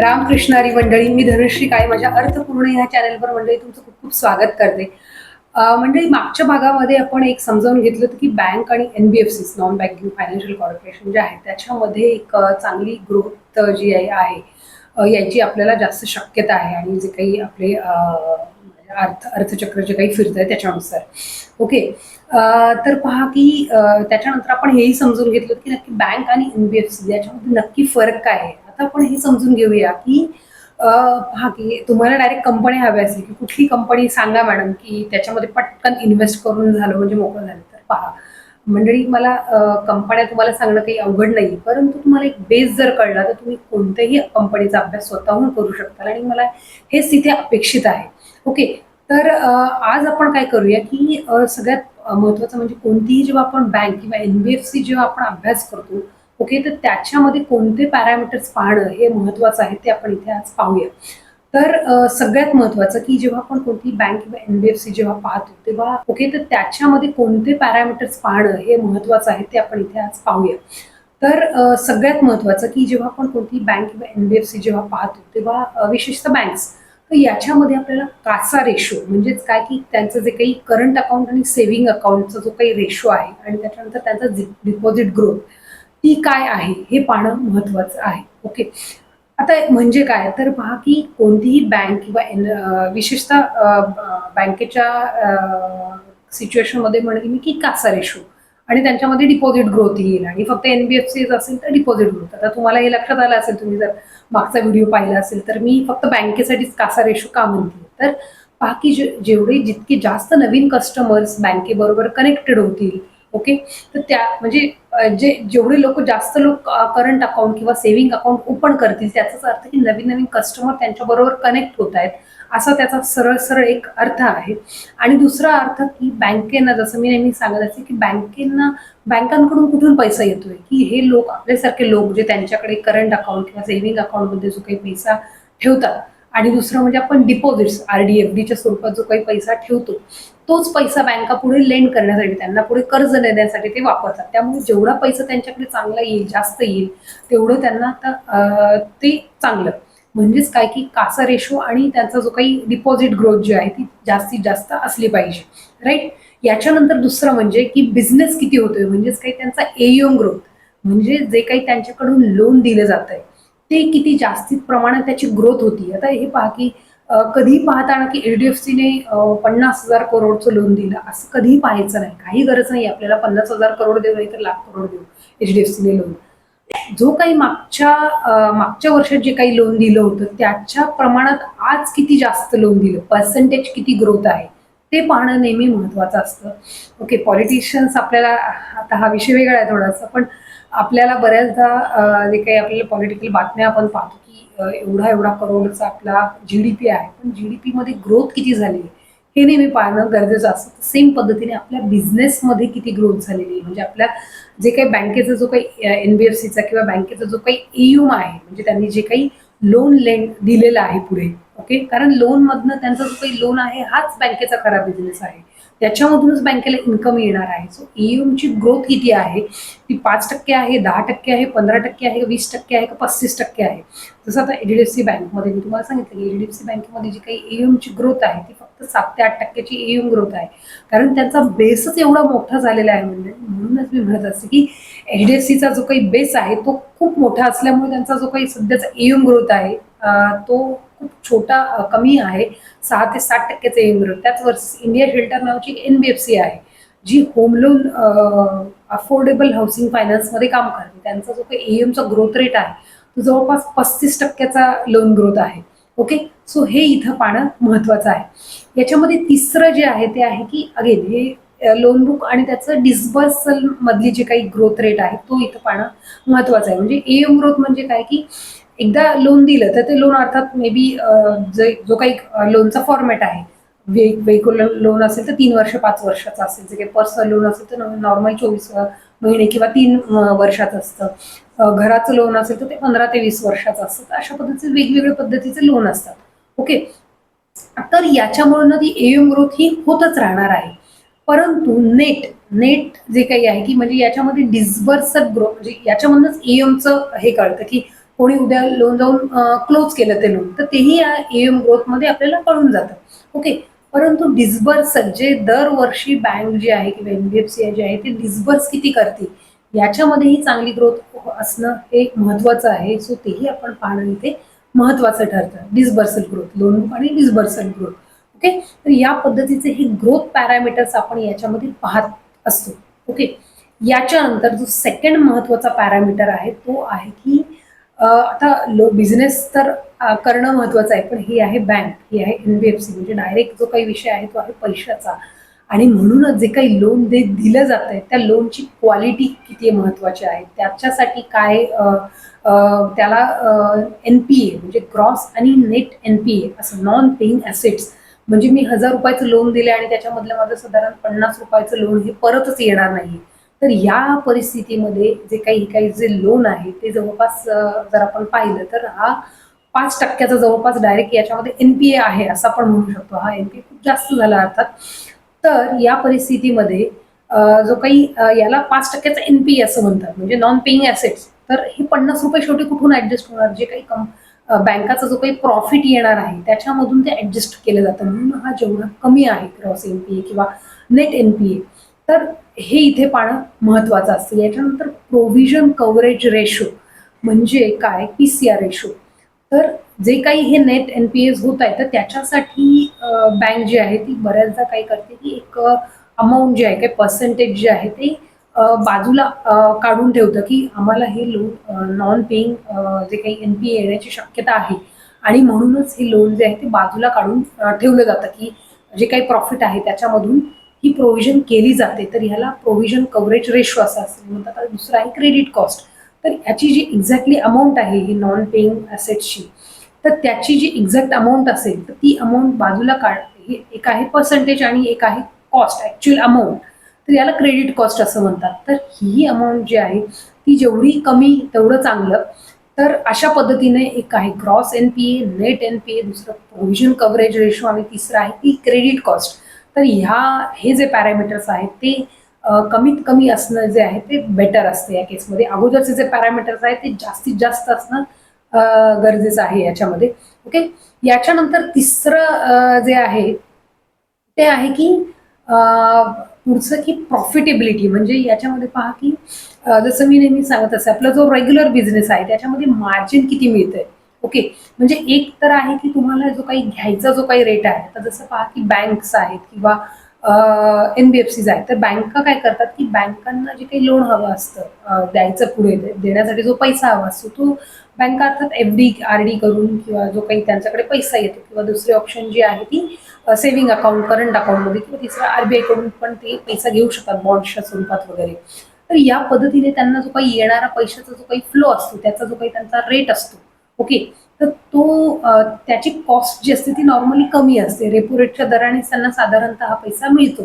रामकृष्णारी मंडळी मी धनुश्री काळे माझ्या अर्थपूर्ण ह्या चॅनलवर मंडळी तुमचं खूप खूप स्वागत करते. मंडळी मागच्या भागामध्ये आपण एक समजावून घेतलं होतं की बँक आणि N B F C non banking financial corporation जे आहे त्याच्यामध्ये एक चांगली ग्रोथ जी आहे याची आपल्याला जास्त शक्यता आहे आणि जे काही आपले अर्थ अर्थचक्र जे काही फिरत आहे त्याच्यानुसार. ओके? तर पहा की त्याच्यानंतर आपण हेही समजून घेतलं की नक्की बँक आणि एन बी एफ सी याच्यामध्ये नक्की फरक काय आहे. आता आपण हे समजून घेऊया की हा की तुम्हाला डायरेक्ट कंपनी हवी असेल की कुठली कंपनी सांगा मॅडम की त्याच्यामध्ये पटकन इन्व्हेस्ट करून झालं म्हणजे मोकळं झालं. तर पहा मंडळी मला कंपन्या तुम्हाला सांगणं काही अवघड नाही परंतु तुम्हाला एक बेस जर कळला तर तुम्ही कोणत्याही कंपनीचा अभ्यास स्वतःहून करू शकता आणि मला हेच तिथे अपेक्षित आहे. ओके तर आज आपण काय करूया की सगळ्यात महत्वाचं महत्त्वाचं म्हणजे कोणतीही जेव्हा आपण बँक किंवा एन बी एफ सी जेव्हा आपण अभ्यास करतो ओके तर त्याच्यामध्ये कोणते पॅरामीटर्स पाहणं हे महत्त्वाचं आहे ते आपण इथे आज पाहूया. तर सगळ्यात महत्त्वाचं की जेव्हा आपण कोणती बँक किंवा एन बी एफ सी जेव्हा पाहतो तेव्हा ओके तर त्याच्यामध्ये कोणते पॅरामीटर्स पाहणं हे महत्त्वाचं आहे ते आपण इथे आज पाहूया. तर सगळ्यात महत्त्वाचं की जेव्हा आपण कोणती बँक किंवा एन बी एफ सी जेव्हा पाहतो तेव्हा विशेषतः बँक्स तर याच्यामध्ये आपल्याला कासा रेशो म्हणजेच काय की त्यांचं जे काही करंट अकाउंट आणि सेव्हिंग अकाउंटचा जो काही रेशो आहे आणि त्याच्यानंतर त्यांचा डिपॉझिट ग्रोथ ती काय आहे हे पाहणं महत्त्वाचं आहे. ओके आता म्हणजे काय? तर पहा की कोणतीही बँक किंवा एन विशेषतः बँकेच्या सिच्युएशनमध्ये म्हणेल मी की कासा रेशो आणि त्यांच्यामध्ये डिपॉझिट ग्रोथ येईल आणि फक्त एन बी एफ सी असेल तर डिपॉझिट ग्रोथ आता तुम्हाला हे लक्षात आलं असेल तुम्ही जर मागचा व्हिडिओ पाहिला असेल तर मी फक्त बँकेसाठीच कासा रेशो का म्हणते? तर पहा की जे जेवढे जितके जास्त नवीन कस्टमर्स बँकेबरोबर कनेक्टेड होतील. ओके तर त्या म्हणजे जे जेवढे लोक जास्त लोक करंट अकाउंट किंवा सेव्हिंग अकाउंट ओपन करतील त्याचाच अर्थ की नवीन नवीन कस्टमर त्यांच्याबरोबर कनेक्ट होत आहेत असा त्याचा सरळ सरळ एक अर्थ आहे. आणि दुसरा अर्थ की बँकेनं जसं मी नेहमी सांगत असते की बँकेना बँकांकडून कुठून पैसा येतोय? की हे लोक आपल्यासारखे लोक जे त्यांच्याकडे करंट अकाउंट किंवा सेव्हिंग अकाउंटमध्ये जो काही पैसा ठेवतात आणि दुसरं म्हणजे आपण डिपॉझिट्स आर डी एफ डीच्या स्वरूपात जो काही पैसा ठेवतो तोच पैसा बँका पुढे लेंड करण्यासाठी त्यांना पुढे कर्ज देण्यासाठी ते वापरतात. त्यामुळे जेवढा पैसा त्यांच्याकडे चांगला येईल जास्त येईल तेवढं त्यांना आता ते चांगलं. म्हणजेच काय की कासा रेशो आणि त्यांचा जो काही डिपॉझिट ग्रोथ जी आहे ती जास्तीत जास्त असली पाहिजे. राईट याच्यानंतर दुसरं म्हणजे की बिझनेस किती होतोय? म्हणजेच काही त्यांचा एयम ग्रोथ म्हणजे जे काही त्यांच्याकडून लोन दिलं जात आहे ते किती जास्तीत प्रमाणात त्याची ग्रोथ होती. आता हे पहा की कधी पाहताना की एच डी एफ सीने पन्नास हजार करोडचं लोन दिलं असं कधीही पाहायचं नाही. काही गरज नाही आपल्याला पन्नास हजार करोड देऊ नाही तर लाख करोड देऊ एच डी एफ सीने लोन जो काही मागच्या मागच्या वर्षात जे काही लोन दिलं होतं त्याच्या प्रमाणात आज किती जास्त लोन दिलं? पर्सेंटेज किती ग्रोथ आहे? ते पाहणं नेहमी महत्त्वाचं असतं. ओके पॉलिटिशियन्स आपल्याला आता हा विषय वेगळा आहे थोडासा पण आपल्याला बऱ्याचदा जे काही आपल्याला पॉलिटिकल बातम्या आपण पाहतो की एवढा एवढा करोडचा आपला जी डी पी आहे. पण जी डी पीमध्ये ग्रोथ किती झाली? आहे हे नेहमी पाहणं गरजेचं असतं. सेम पद्धतीने आपल्या बिझनेसमध्ये किती ग्रोथ झालेली आहे. म्हणजे आपल्या जे काही बँकेचा जो काही एन बी एफ सीचा किंवा बँकेचा जो काही एयुम आहे म्हणजे त्यांनी जे काही लोन लेन दिलेलं आहे पुढे ओके कारण लोनमधनं त्यांचा जो काही लोन आहे हाच बँकेचा खरा बिझनेस आहे. त्याच्यामधूनच बँकेला इन्कम येणार आहे. सो ईएमची ग्रोथ किती आहे? ती पाच टक्के आहे दहा टक्के आहे पंधरा टक्के आहे का वीस टक्के आहे का पस्तीस टक्के आहे? जसं आता एच डी एफ सी बँकमध्ये मी तुम्हाला सांगितलं की एच डी एफ सी बँकेमध्ये जी काही एयुमची ग्रोथ आहे ती फक्त सात ते आठ टक्क्याची एयुम ग्रोथ आहे. कारण त्यांचा बेसच एवढा मोठा झालेला आहे म्हणजे म्हणूनच मी म्हणत असते की एच डी एफ सीचा जो काही बेस आहे तो खूप मोठा असल्यामुळे त्यांचा जो काही सध्याचा एयुम ग्रोथ आहे तो खूप छोटा कमी आहे. सहा ते सात टक्क्याचा एम ग्रोथ त्याच वर्ष इंडिया शेल्टर नावाची एन बी एफ सी आहे जी होम लोन अफोर्डेबल हाऊसिंग फायनान्समध्ये काम करते. त्यांचा जो काही एमचा ग्रोथ रेट आहे तो जवळपास पस्तीस टक्क्याचा लोन ग्रोथ आहे. ओके सो हे इथं पाहणं महत्त्वाचं आहे. याच्यामध्ये तिसरं जे आहे ते आहे की अगेन हे लोन बुक आणि त्याचं डिस्बर्सल मधली जे काही ग्रोथ रेट आहे तो इथं पाहणं महत्वाचं आहे. म्हणजे एम ग्रोथ म्हणजे काय? की एकदा लोन दिलं तर ते लोन अर्थात मे बी जे जो काही लोनचा फॉर्मॅट आहे. वे वेहिकल लोन असेल तर तीन वर्ष पाच वर्षाचं असेल. जे काही पर्सनल लोन असेल तर नॉर्मल चोवीस महिने किंवा तीन वर्षाचं असतं. घराचं लोन असेल तर ते पंधरा ते वीस वर्षाचं असतं. तर अशा पद्धतीचे वेगवेगळ्या पद्धतीचे लोन असतात. ओके तर याच्यामुळे ना ती एम ग्रोथ ही होतच राहणार आहे. परंतु नेट नेट जे काही आहे की म्हणजे याच्यामध्ये डिस्बर्सल ग्रोथ म्हणजे याच्यामधूनच एमचं हे कळतं की कोणी उद्या लोन जाऊन क्लोज केलं ते लोन तर तेही या एम ग्रोथमध्ये आपल्याला कळून जातं. ओके परंतु डिस्बर्सल जे दरवर्षी बँक जी आहे किंवा एन बी एफ सी जे आहे ते डिस्बर्स किती करते याच्यामध्येही चांगली ग्रोथ असणं हे महत्वाचं आहे. सो तेही आपण पाहणं इथे महत्वाचं ठरतं. डिस्बर्सल ग्रोथ लोन बुक आणि डिस्बर्सल ग्रोथ ओके तर या पद्धतीचे हे ग्रोथ पॅरामीटर्स आपण याच्यामध्ये पाहत असतो. ओके याच्यानंतर जो सेकंड महत्त्वाचा पॅरामीटर आहे तो आहे की आता लो बिझनेस तर करणं महत्वाचं आहे पण ही आहे बँक ही आहे एन बी एफ सी म्हणजे डायरेक्ट जो काही विषय आहे तो आहे पैशाचा. आणि म्हणूनच जे काही लोन दे दिलं जात आहे त्या लोनची क्वालिटी किती महत्वाची आहे? त्याच्यासाठी काय त्याला एन पी ए म्हणजे क्रॉस आणि नेट एन पी ए असं नॉन पेईंग ॲसेट्स म्हणजे मी हजार रुपयाचं लोन दिले आणि त्याच्यामधलं माझं साधारण पन्नास रुपयाचं लोन हे परतच येणार नाही तर या परिस्थितीमध्ये जे काही काही जे लोन आहे ते जवळपास जर आपण पाहिलं तर हा पाच टक्क्याचा जवळपास डायरेक्ट याच्यामध्ये एनपीए आहे असं आपण म्हणू शकतो. हा एनपीए खूप जास्त झाला अर्थात. तर या परिस्थितीमध्ये जो काही याला पाच टक्क्याचा एनपीए असं म्हणतात म्हणजे नॉन पेईंग ॲसेट्स तर हे पन्नास रुपये शेवटी कुठून ॲडजस्ट होणार? जे काही कम बँकाचा जो काही प्रॉफिट येणार आहे त्याच्यामधून ते ॲडजस्ट केलं जातं. म्हणून हा जेवढा कमी आहे क्रॉस एनपीए किंवा नेट एनपीए तर हे इथे पाहणं महत्वाचं असतं. याच्यानंतर प्रोव्हिजन कव्हरेज रेशो म्हणजे काय? पी सी आर रेशो तर जे काही हे नेट एन पी एस होत आहे तर त्याच्यासाठी बँक जी आहे ती बऱ्याचदा काय करते की एक अमाऊंट जे आहे काही पर्सेंटेज जे आहे ते बाजूला काढून ठेवतं की आम्हाला हे लोन नॉन पेईंग जे काही एन पी ए येण्याची शक्यता आहे. आणि म्हणूनच हे लोन जे आहे ते बाजूला काढून ठेवलं जातं की जे काही प्रॉफिट आहे त्याच्यामधून ही प्रोव्हिजन केली जाते तर ह्याला प्रोव्हिजन कव्हरेज रेशो असं असेल. म्हणतात दुसरं आहे क्रेडिट कॉस्ट तर याची जी एक्झॅक्टली अमाऊंट आहे ही नॉन पेईंग ॲसेट्सची तर त्याची जी एक्झॅक्ट अमाऊंट असेल तर ती अमाऊंट बाजूला काढ हे एक आहे पर्सेंटेज आणि एक आहे कॉस्ट ॲक्च्युअल अमाऊंट तर याला क्रेडिट कॉस्ट असं म्हणतात. तर ही अमाऊंट जी आहे ती जेवढी कमी तेवढं चांगलं. तर अशा पद्धतीने एक आहे gross N P A net N P A दुसरं प्रोव्हिजन कव्हरेज रेशो आणि तिसरं आहे ती क्रेडिट कॉस्ट तर ह्या हे जे पॅरामीटर्स आहेत ते कमीत कमी असणं जे आहे ते बेटर असतं या केसमध्ये अगोदरचे जे पॅरामीटर्स आहेत ते जास्तीत जास्त असणं गरजेचं आहे याच्यामध्ये. ओके याच्यानंतर तिसरं जे आहे ते आहे की पुढचं की प्रॉफिटेबिलिटी म्हणजे याच्यामध्ये पहा की जसं मी नेहमी सांगत असे आपला जो रेग्युलर बिझनेस आहे त्याच्यामध्ये मार्जिन किती मिळतंय? ओके. म्हणजे एक तर आहे की तुम्हाला जो काही घ्यायचा जो काही रेट आहे तर जसं पहा की बँक्स आहेत किंवा एन बी एफ सीज आहेत तर बँका काय करतात की बँकांना जे काही लोन हवं असतं द्यायचं पुढे देण्यासाठी जो पैसा हवा असतो तो बँका अर्थात एफ डी आर डी करून किंवा जो काही त्यांच्याकडे पैसा येतो किंवा दुसरी ऑप्शन जी आहे ती सेव्हिंग अकाउंट करंट अकाउंटमध्ये किंवा तिसरं आरबीआयकडून पण ते पैसा घेऊ शकतात बॉन्ड्सच्या स्वरूपात वगैरे. तर या पद्धतीने त्यांना जो काही येणारा पैशाचा जो काही फ्लो असतो त्याचा जो काही त्यांचा रेट असतो ओके. तर तो त्याची कॉस्ट जी असते ती नॉर्मली कमी असते. रेपो रेटच्या दराने त्यांना साधारणतः हा पैसा मिळतो.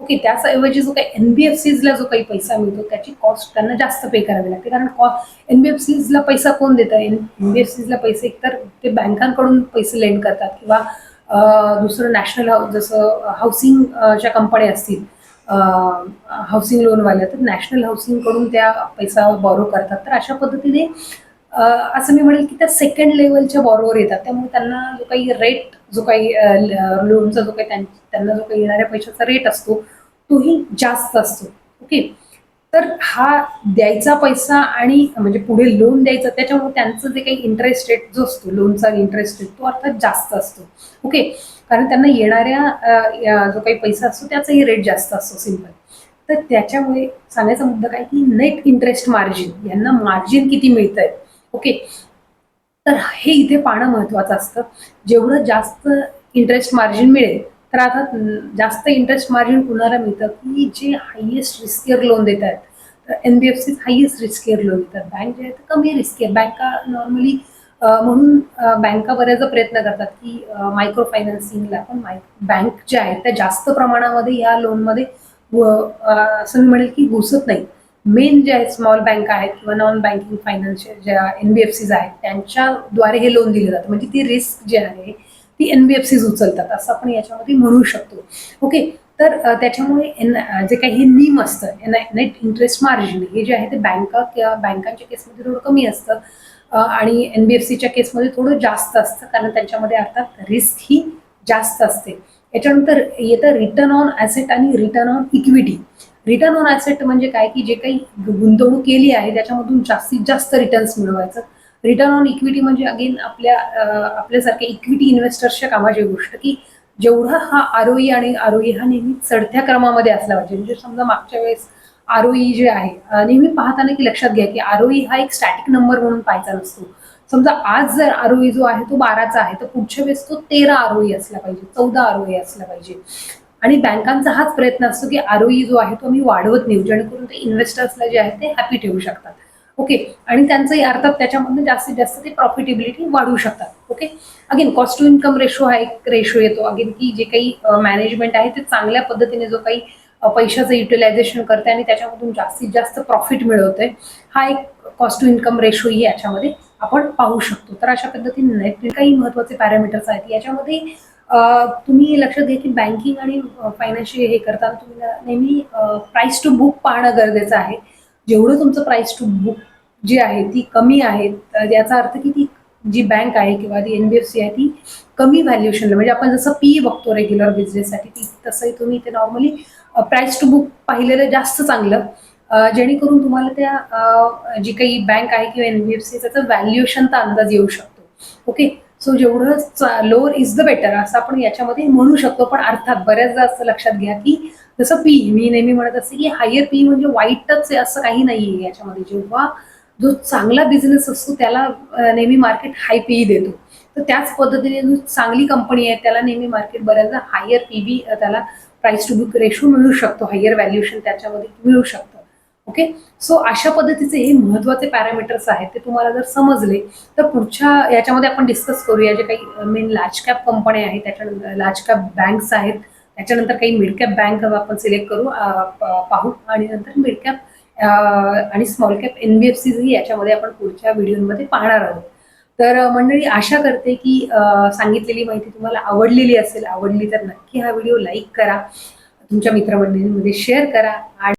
ओके त्याचऐवजी जो काही एन बी एफ सीजला जो काही पैसा मिळतो त्याची कॉस्ट त्यांना जास्त पे करावी लागते. कारण कॉ एन बी एफ सीजला पैसा कोण देतं? एन बी एफ सीजला पैसे एकतर ते बँकांकडून पैसे लेंड करतात किंवा दुसरं नॅशनल हाऊ जसं हाऊसिंगच्या कंपन्या असतील हाऊसिंग लोनवाल्या तर नॅशनल हाऊसिंगकडून त्या पैसा बॉरो करतात. तर अशा पद्धतीने असं मी म्हणेल की त्या सेकंड लेवलच्या बॉरोवर येतात. त्यामुळे त्यांना जो काही रेट जो काही लोनचा जो काही त्यां- त्यांना जो काही येणाऱ्या पैशाचा रेट असतो तोही जास्त असतो. ओके तर हा द्यायचा पैसा आणि म्हणजे पुढे लोन द्यायचं त्याच्यामुळे त्यांचं जे काही इंटरेस्ट रेट जो असतो लोनचा इंटरेस्ट रेट तो अर्थात जास्त असतो. ओके कारण त्यांना येणाऱ्या जो काही पैसा असतो त्याचाही रेट जास्त असतो सिंपल तर त्याच्यामुळे सांगायचा मुद्दा काय की नेट इंटरेस्ट मार्जिन यांना मार्जिन किती मिळत आहे ओके. तर हे इथे पाहणं महत्वाचं असतं. जेवढं जास्त इंटरेस्ट मार्जिन मिळेल तर आता जास्त इंटरेस्ट मार्जिन कुणाला मिळतं की जे हायएस्ट रिस्कियर लोन देत आहेत. तर N B F C highest riskier loan देतात. बँक जे आहे ते कमी रिस्कियर बँका नॉर्मली म्हणून बँका बऱ्याचदा प्रयत्न करतात की मायक्रो फायनान्सिंगला पण माय बँक ज्या आहेत त्या जास्त प्रमाणामध्ये या लोनमध्ये असं मी म्हणेल की घुसत नाही मेन जे आहेत स्मॉल बँक आहेत किंवा नॉन बँकिंग फायनान्शियल ज्या एन बी एफ सीज आहेत त्यांच्याद्वारे हे लोन दिलं जातं म्हणजे ती रिस्क जी आहे ती एन बी एफ सीज उचलतात असं आपण याच्यामध्ये म्हणू शकतो. ओके तर त्याच्यामुळे एन जे काही हे निम असतं नेट इंटरेस्ट मार्जिन हे जे आहे ते बँका किंवा बँकांच्या केसमध्ये थोडं कमी असतं. आणि एन बी एफ सीच्या केसमध्ये थोडं जास्त असतं कारण त्यांच्यामध्ये अर्थात रिस्क ही जास्त असते. याच्यानंतर येतं रिटर्न ऑन ॲसेट आणि return on equity return on asset म्हणजे काय की जे काही गुंतवणूक केली आहे त्याच्यामधून जास्तीत जास्त रिटर्न्स मिळवायचं. रिटर्न ऑन इक्विटी म्हणजे अगेन आपल्या आपल्यासारख्या इक्विटी इन्व्हेस्टर्सच्या कामाची गोष्ट की जेवढा हा आरोई आणि आरोई हा नेहमी चढत्या क्रमामध्ये असला पाहिजे. म्हणजे समजा मागच्या वेळेस आरोई जे आहे नेहमी पाहताना की लक्षात घ्या की आरोई हा एक स्टॅटिक नंबर म्हणून पाहायचा नसतो. समजा आज जर आरोई जो आहे तो बाराचा आहे तर पुढच्या वेळेस तो तेरा आरोई असला पाहिजे चौदा आरोई असला पाहिजे. आणि बँकांचा हाच प्रयत्न असतो की आरोई जो आहे तो मी वाढवत नेऊ जेणेकरून ते इन्व्हेस्टर्सला जे आहे ते हॅपी ठेवू शकतात. ओके आणि त्यांचंही अर्थात त्याच्यामधनं जास्तीत जास्त ते प्रॉफिटेबिलिटी वाढवू शकतात. Okay again cost to income ratio हा एक रेशो येतो. अगेन की जे काही मॅनेजमेंट आहे ते चांगल्या पद्धतीने जो काही पैशाचं युटिलायझेशन करते आणि त्याच्यामधून जास्तीत जास्त प्रॉफिट मिळवतोय हा एक कॉस्ट टू इन्कम रेशोही याच्यामध्ये आपण पाहू शकतो. तर अशा पद्धतीने काही महत्त्वाचे पॅरामीटर्स आहेत. याच्यामध्ये तुम्ही लक्षात घ्या की बँकिंग आणि फायनान्शियल हे करताना तुम्हाला नेहमी प्राईस टू बुक पाहणं गरजेचं आहे. जेवढं तुमचं प्राईस टू बुक जी आहे ती कमी आहे याचा अर्थ की ती जी बँक आहे किंवा ती एन बी एफ सी आहे ती कमी व्हॅल्युएशन म्हणजे आपण जसं पी बघतो रेग्युलर बिझनेससाठी ती तसंही तुम्ही ते नॉर्मली प्राईस टू बुक पाहिलेलं जास्त चांगलं. जेणेकरून तुम्हाला त्या जी काही बँक आहे किंवा एन बी एफ सी त्याचं व्हॅल्युएशनचा अंदाज येऊ शकतो. ओके सो जेवढं लोअर इज द बेटर असं आपण याच्यामध्ये म्हणू शकतो. पण अर्थात बऱ्याचदा असं लक्षात घ्या की जसं पी मी नेहमी म्हणत असते की हायर पी म्हणजे वाईटच आहे असं काही नाही आहे याच्यामध्ये. जेव्हा जो चांगला बिझनेस असतो त्याला नेहमी मार्केट हाय पी देतो. तर त्याच पद्धतीने जो चांगली कंपनी आहे त्याला नेहमी मार्केट बऱ्याचदा हायर पी बी त्याला प्राईस टू बुक रेशो मिळू शकतो. हायर व्हॅल्युएशन त्याच्यामध्ये मिळू शकतं. ओके सो अशा पद्धतीचे हे महत्त्वाचे पॅरामीटर्स आहेत ते तुम्हाला जर समजले तर पुढच्या याच्यामध्ये आपण डिस्कस करूया. जे काही मेन लार्ज कॅप कंपन्या आहेत त्याच्यानंतर लार्ज कॅप बँक्स आहेत त्याच्यानंतर काही मिड कॅप बँक आपण सिलेक्ट करू पाहू. आणि नंतर मिड कॅप आणि small cap N B F सीजही याच्यामध्ये आपण पुढच्या व्हिडिओमध्ये पाहणार आहोत. तर मंडळी आशा करते की सांगितलेली माहिती तुम्हाला आवडलेली असेल आवडली तर नक्की हा व्हिडिओ लाईक करा. तुमच्या मित्रमंडळींमध्ये शेअर करा. आणि